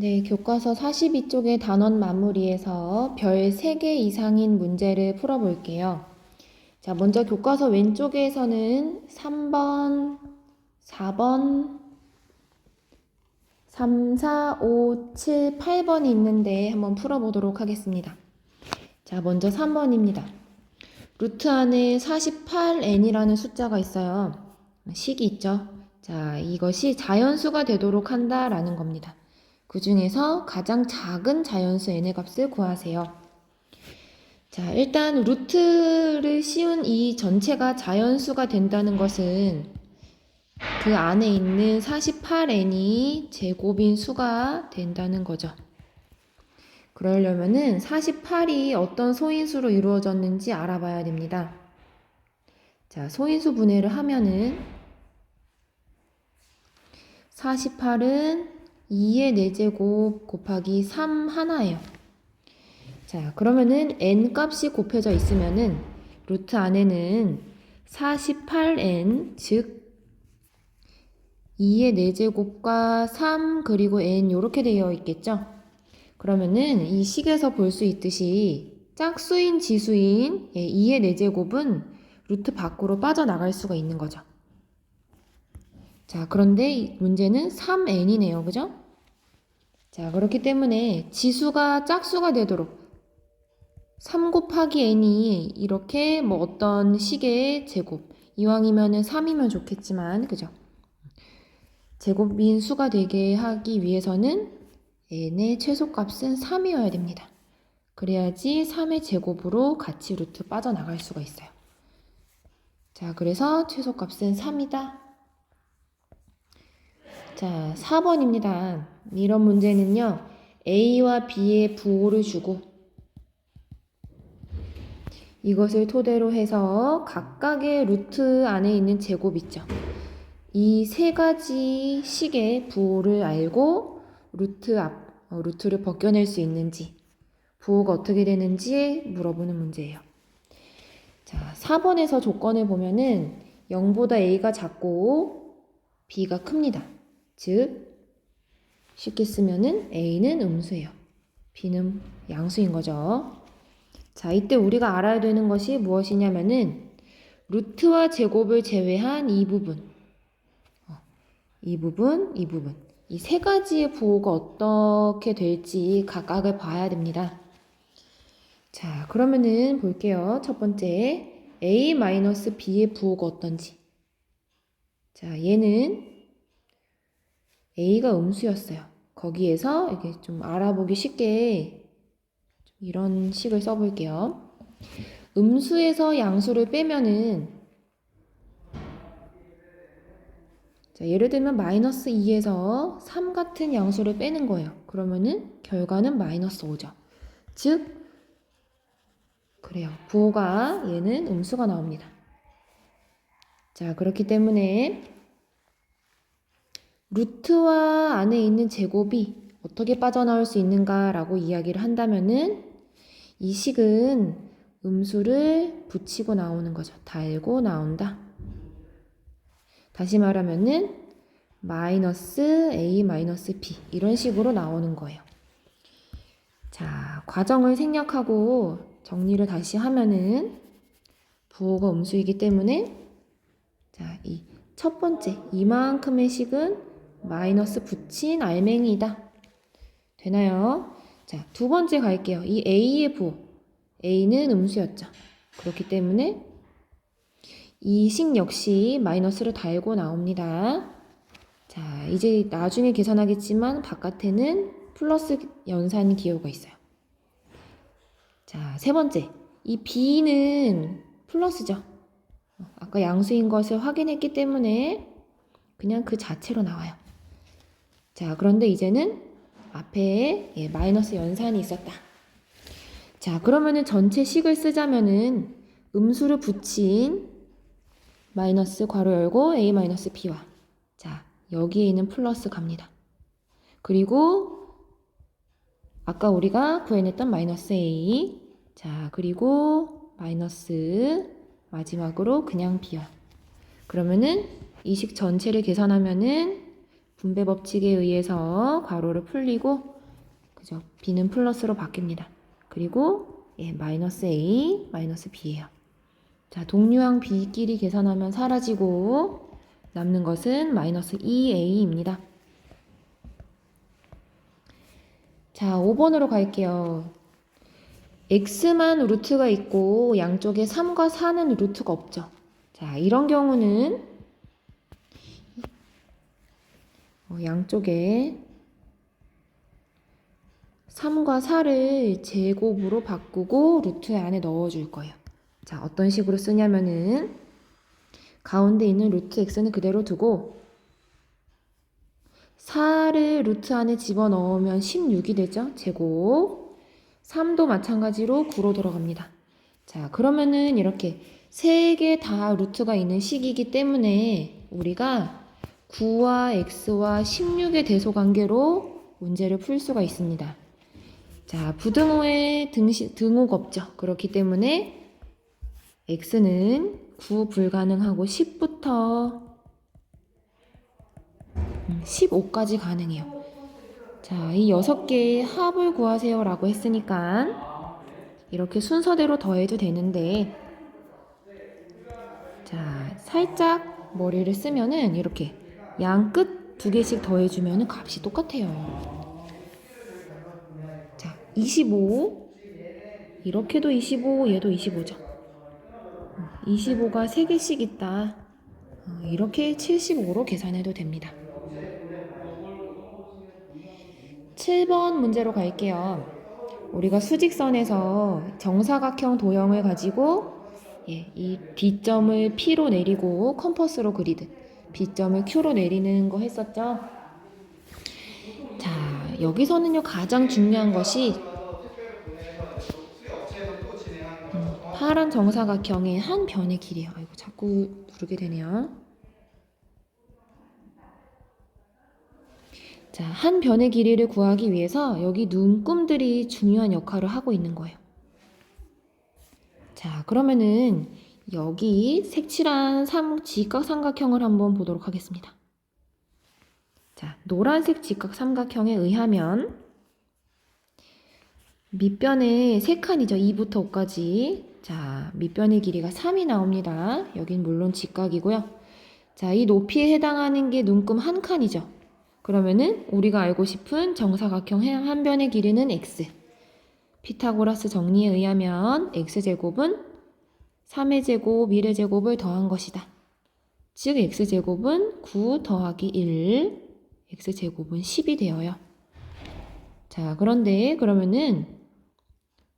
네, 교과서 42쪽의 단원 마무리에서 별 3개 이상인 문제를 풀어볼게요. 자, 먼저 교과서 왼쪽에서는 3번, 4번, 3, 4, 5, 7, 8번이 있는데 한번 풀어보도록 하겠습니다. 자, 먼저 3번입니다. 루트 안에 48n이라는 숫자가 있어요. 식이 있죠. 자, 이것이 자연수가 되도록 한다라는 겁니다. 그 중에서 가장 작은 자연수 n의 값을 구하세요. 자, 일단 루트를 씌운 이 전체가 자연수가 된다는 것은 그 안에 있는 48n이 제곱인 수가 된다는 거죠. 그러려면은 48이 어떤 소인수로 이루어졌는지 알아봐야 됩니다. 자, 소인수 분해를 하면은 48은 2의 4제곱 곱하기 3 하나예요. 자, 그러면은 n 값이 곱해져 있으면은 루트 안에는 48n 즉 2의 4제곱과 3 그리고 n 이렇게 되어 있겠죠? 그러면은 이 식에서 볼 수 있듯이 짝수인 지수인 2의 4제곱은 루트 밖으로 빠져나갈 수가 있는 거죠. 자, 그런데 이 문제는 3n이네요. 그죠? 자, 그렇기 때문에 지수가 짝수가 되도록 3 곱하기 n이 이렇게 뭐 어떤 식의 제곱 이왕이면은 3이면 좋겠지만 그죠? 제곱인 수가 되게 하기 위해서는 n의 최소값은 3이어야 됩니다. 그래야지 3의 제곱으로 같이 루트 빠져나갈 수가 있어요. 자, 그래서 최소값은 3이다. 자, 4번입니다. 이런 문제는요, A와 B의 부호를 주고, 이것을 토대로 해서 각각의 루트 안에 있는 제곱 있죠. 이 세 가지 식의 부호를 알고 루트 앞, 어, 루트를 벗겨낼 수 있는지, 부호가 어떻게 되는지 물어보는 문제예요. 자, 4번에서 조건을 보면은 0보다 A가 작고 B가 큽니다. 즉, 쉽게 쓰면은 A는 음수예요. B는 양수인 거죠. 자, 이때 우리가 알아야 되는 것이 무엇이냐면은 루트와 제곱을 제외한 이 부분. 어, 이 부분, 이 부분. 이 세 가지의 부호가 어떻게 될지 각각을 봐야 됩니다. 자, 그러면은 볼게요. 첫 번째, A-B의 부호가 어떤지. 자, 얘는 A가 음수였어요. 거기에서 이게 좀 알아보기 쉽게 이런 식을 써볼게요. 음수에서 양수를 빼면은 자, 예를 들면 마이너스 2에서 3 같은 양수를 빼는 거예요. 그러면은 결과는 마이너스 5죠. 즉 그래요. 부호가 얘는 음수가 나옵니다. 자, 그렇기 때문에 루트와 안에 있는 제곱이 어떻게 빠져나올 수 있는가라고 이야기를 한다면은 이 식은 음수를 붙이고 나오는 거죠. 달고 나온다. 다시 말하면은 마이너스 a 마이너스 b 이런 식으로 나오는 거예요. 자, 과정을 생략하고 정리를 다시 하면은 부호가 음수이기 때문에 자, 이 첫 번째 이만큼의 식은 마이너스 붙인 알맹이다. 되나요? 자, 두 번째 갈게요. 이 부호. A는 음수였죠. 그렇기 때문에 이 식 역시 마이너스를 달고 나옵니다. 자, 이제 나중에 계산하겠지만 바깥에는 플러스 연산 기호가 있어요. 자, 세 번째. 이 B는 플러스죠. 아까 양수인 것을 확인했기 때문에 그냥 그 자체로 나와요. 자, 그런데 이제는 앞에 예, 마이너스 연산이 있었다. 자, 그러면은 전체 식을 쓰자면은 음수를 붙인 마이너스 괄호 열고 a 마이너스 b와 자, 여기에 있는 플러스 갑니다. 그리고 아까 우리가 구해냈던 마이너스 a 자, 그리고 마이너스 마지막으로 그냥 b와 그러면은 이 식 전체를 계산하면은 분배 법칙에 의해서 괄호를 풀리고 그죠? b는 플러스로 바뀝니다. 그리고 예, 마이너스 a, 마이너스 b예요. 자, 동류항 b끼리 계산하면 사라지고 남는 것은 마이너스 2a입니다. 자, 5번으로 갈게요. x만 루트가 있고 양쪽에 3과 4는 루트가 없죠. 자, 이런 경우는 어, 양쪽에 3과 4를 제곱으로 바꾸고 루트 안에 넣어줄 거예요. 자, 어떤 식으로 쓰냐면은 가운데 있는 루트 x는 그대로 두고 4를 루트 안에 집어넣으면 16이 되죠. 제곱. 3도 마찬가지로 9로 들어갑니다. 자, 그러면은 이렇게 세 개 다 루트가 있는 식이기 때문에 우리가 9와 x와 16의 대소 관계로 문제를 풀 수가 있습니다. 자, 부등호에 등시, 등호가 없죠. 그렇기 때문에 x는 9 불가능하고 10부터 15까지 가능해요. 자, 이 6개의 합을 구하세요 라고 했으니까 이렇게 순서대로 더해도 되는데 자, 살짝 머리를 쓰면은 이렇게 양 끝 두 개씩 더해주면 값이 똑같아요. 자, 25 이렇게도 25, 얘도 25죠. 25가 3개씩 있다. 어, 이렇게 75로 계산해도 됩니다. 7번 문제로 갈게요. 우리가 수직선에서 정사각형 도형을 가지고 예, 이 B점을 P로 내리고 컴퍼스로 그리듯 B점을 Q로 내리는 거 했었죠. 자, 여기서는요 가장 중요한 것이 음, 파란 정사각형의 한 변의 길이에요. 아이고 자꾸 누르게 되네요. 자, 한 변의 길이를 구하기 위해서 여기 눈금들이 중요한 역할을 하고 있는 거예요. 자, 그러면은 여기 색칠한 삼, 직각 삼각형을 한번 보도록 하겠습니다. 자, 노란색 직각 삼각형에 의하면 밑변의 세 칸이죠. 2부터 5까지. 자, 밑변의 길이가 3이 나옵니다. 여긴 물론 직각이고요. 자, 이 높이에 해당하는 게 눈금 한 칸이죠. 그러면은 우리가 알고 싶은 정사각형 한 변의 길이는 x. 피타고라스 정리에 의하면 x제곱은 3의 제곱, 1의 제곱을 더한 것이다. 즉 x제곱은 9 더하기 1, x제곱은 10이 되어요. 자, 그런데 그러면은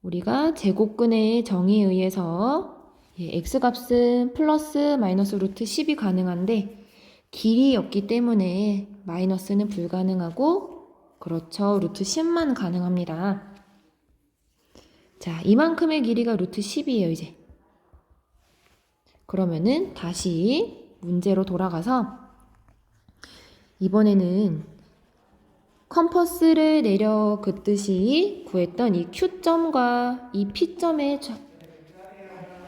우리가 제곱근의 정의에 의해서 예, x값은 플러스 마이너스 루트 10이 가능한데 길이였기 때문에 마이너스는 불가능하고 그렇죠. 루트 10만 가능합니다. 자, 이만큼의 길이가 루트 10이에요, 이제. 그러면은 다시 문제로 돌아가서 이번에는 컴퍼스를 내려 긋듯이 구했던 이 Q점과 이 P점의 좌-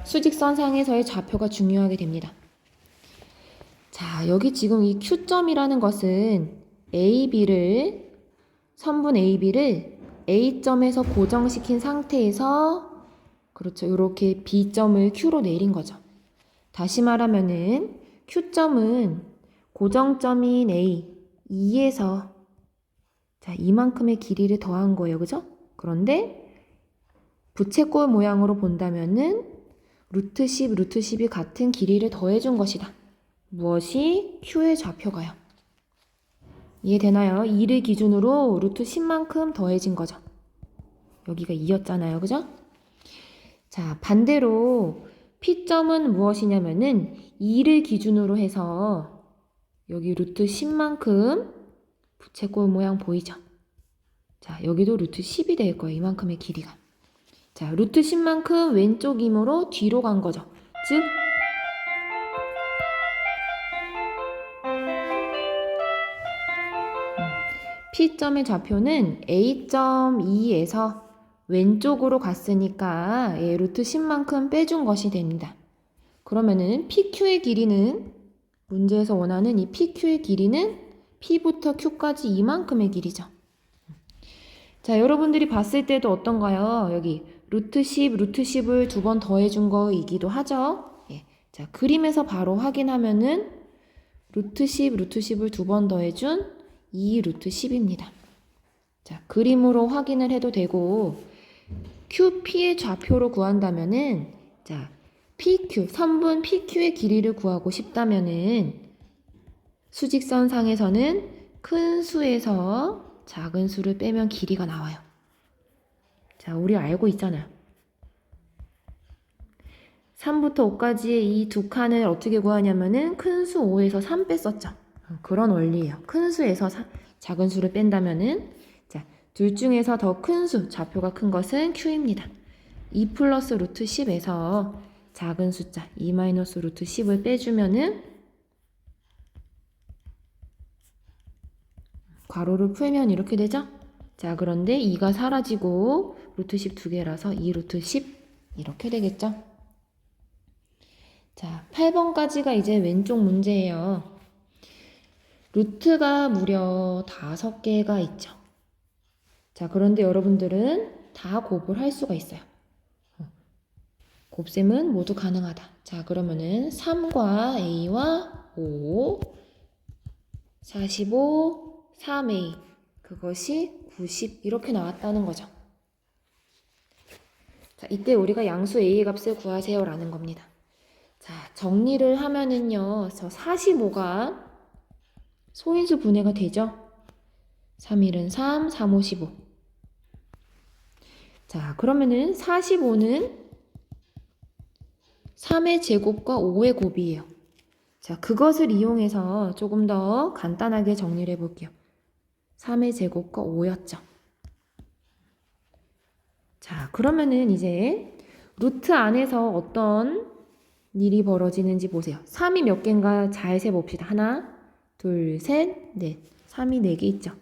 수직선상에서의 좌표가 중요하게 됩니다. 자, 여기 지금 이 Q점이라는 것은 AB를, 선분 AB를 A점에서 고정시킨 상태에서, 그렇죠. 이렇게 B점을 Q로 내린 거죠. 다시 말하면은 Q점은 고정점인 A, 2에서 자, 이만큼의 길이를 더한 거예요. 그죠? 그런데 부채꼴 모양으로 본다면은 루트 10, 루트 10이 같은 길이를 더해준 것이다. 무엇이 Q의 좌표가요. 이해되나요? 2를 기준으로 루트 10만큼 더해진 거죠. 여기가 2였잖아요. 그죠? 자, 반대로 P점은 무엇이냐면은 2를 기준으로 해서 여기 루트 10만큼 부채꼴 모양 보이죠? 자, 여기도 루트 10이 될 거예요. 이만큼의 길이가. 자, 루트 10만큼 왼쪽이므로 뒤로 간 거죠. 즉, P점의 좌표는 A.2에서 왼쪽으로 갔으니까 예, 루트 10만큼 빼준 것이 됩니다. 그러면은 PQ의 길이는 문제에서 원하는 이 PQ의 길이는 P부터 Q까지 이만큼의 길이죠. 자, 여러분들이 봤을 때도 어떤가요? 여기 루트 10, 루트 10을 두 번 더해준 거이기도 하죠. 예. 자, 그림에서 바로 확인하면은 루트 10, 루트 10을 두 번 더해준 2 루트 10입니다. 자, 그림으로 확인을 해도 되고, QP의 좌표로 구한다면은, 자, PQ, 선분 PQ의 길이를 구하고 싶다면은, 수직선상에서는 큰 수에서 작은 수를 빼면 길이가 나와요. 자, 우리 알고 있잖아요. 3부터 5까지의 이 두 칸을 어떻게 구하냐면은 큰 수 5에서 3 뺐었죠. 어, 그런 원리예요. 큰 수에서 사- 작은 수를 뺀다면은 자, 둘 중에서 더 큰 수, 좌표가 큰 것은 Q입니다. 2 플러스 루트 10에서 작은 숫자 2 마이너스 루트 10을 빼주면은 괄호를 풀면 이렇게 되죠? 자, 그런데 2가 사라지고 루트 10 두 개라서 2 루트 10 이렇게 되겠죠? 자, 8번까지가 이제 왼쪽 문제예요. 루트가 무려 5개가 있죠. 자, 그런데 여러분들은 다 곱을 할 수가 있어요. 어. 곱셈은 모두 가능하다. 자, 그러면은 3과 A와 5, 45, 3A. 그것이 90 이렇게 나왔다는 거죠. 자, 이때 우리가 양수 A의 값을 구하세요라는 겁니다. 자, 정리를 하면은요. 저 45가 소인수 분해가 되죠? 3, 1은 3, 3, 5, 15. 자, 그러면은 45는 3의 제곱과 5의 곱이에요. 자, 그것을 이용해서 조금 더 간단하게 정리를 해볼게요. 3의 제곱과 5였죠. 자, 그러면은 이제 루트 안에서 어떤 일이 벌어지는지 보세요. 3이 몇 개인가 잘 세봅시다. 하나, 둘, 셋, 넷. 3이 4개 있죠.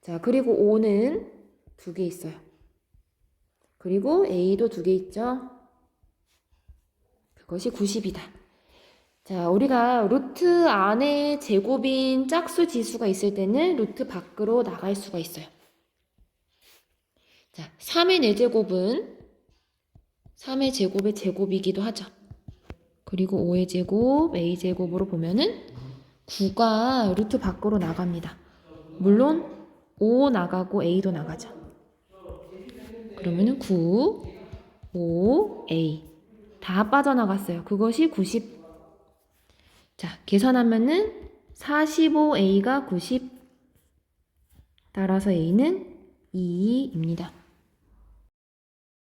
자, 그리고 5는 두 개 있어요. 그리고 A도 두 개 있죠. 그것이 90이다. 자, 우리가 루트 안에 제곱인 짝수 지수가 있을 때는 루트 밖으로 나갈 수가 있어요. 자, 3의 4제곱은 3의 제곱의 제곱이기도 하죠. 그리고 5의 제곱, a 제곱으로 보면은 9가 루트 밖으로 나갑니다. 물론 5 나가고 a도 나가죠. 그러면은 9, 5, a 다 빠져나갔어요. 그것이 90. 자, 계산하면은 45a가 90. 따라서 a는 2입니다.